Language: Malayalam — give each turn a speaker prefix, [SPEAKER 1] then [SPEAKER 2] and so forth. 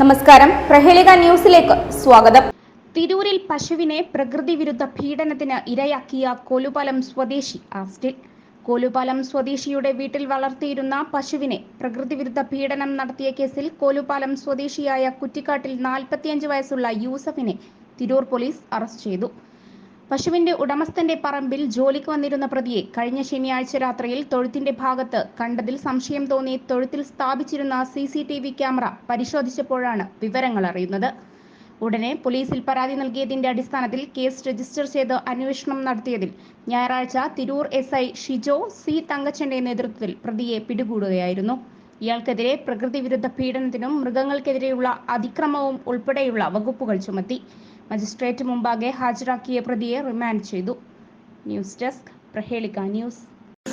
[SPEAKER 1] നമസ്കാരം. പ്രഹേളിക ന്യൂസിലേക്ക് സ്വാഗതം. തിരൂരിൽ പശുവിനെ പ്രകൃതി വിരുദ്ധ പീഡനത്തിന് ഇരയാക്കിയ കോലുപാലം സ്വദേശി ആസ്റ്റിൽ. കോലുപാലം സ്വദേശിയുടെ വീട്ടിൽ വളർത്തിയിരുന്ന പശുവിനെ പ്രകൃതി വിരുദ്ധ പീഡനം നടത്തിയ കേസിൽ കോലുപാലം സ്വദേശിയായ കുറ്റിക്കാട്ടിൽ നാൽപ്പത്തിയഞ്ച് വയസ്സുള്ള യൂസഫിനെ തിരൂർ പോലീസ് അറസ്റ്റ് ചെയ്തു. പശുവിന്റെ ഉടമസ്ഥന്റെ പറമ്പിൽ ജോലിക്ക് വന്നിരുന്ന പ്രതിയെ കഴിഞ്ഞ ശനിയാഴ്ച രാത്രിയിൽ തൊഴുത്തിന്റെ ഭാഗത്ത് കണ്ടതിൽ സംശയം തോന്നി തൊഴുത്തിൽ സ്ഥാപിച്ചിരുന്ന C C T V camera പരിശോധിച്ചപ്പോഴാണ് വിവരങ്ങൾ അറിയുന്നത്. ഉടനെ പോലീസിൽ പരാതി നൽകിയതിന്റെ അടിസ്ഥാനത്തിൽ കേസ് രജിസ്റ്റർ ചെയ്ത് അന്വേഷണം നടത്തിയതിൽ ഞായറാഴ്ച Tirur S I Shijo C തങ്കച്ചന്റെ നേതൃത്വത്തിൽ പ്രതിയെ പിടികൂടുകയായിരുന്നു. ഇയാൾക്കെതിരെ പ്രകൃതി വിരുദ്ധ പീഡനത്തിനും മൃഗങ്ങൾക്കെതിരെയുള്ള അതിക്രമവും ഉൾപ്പെടെയുള്ള വകുപ്പുകൾ ചുമത്തി. മജിസ്ട്രേറ്റ് മുമ്പാകെ ഹാജരാക്കിയ പ്രതിയെ റിമാൻഡ് ചെയ്തു. ന്യൂസ് ഡെസ്ക് പ്രഹേളിക news.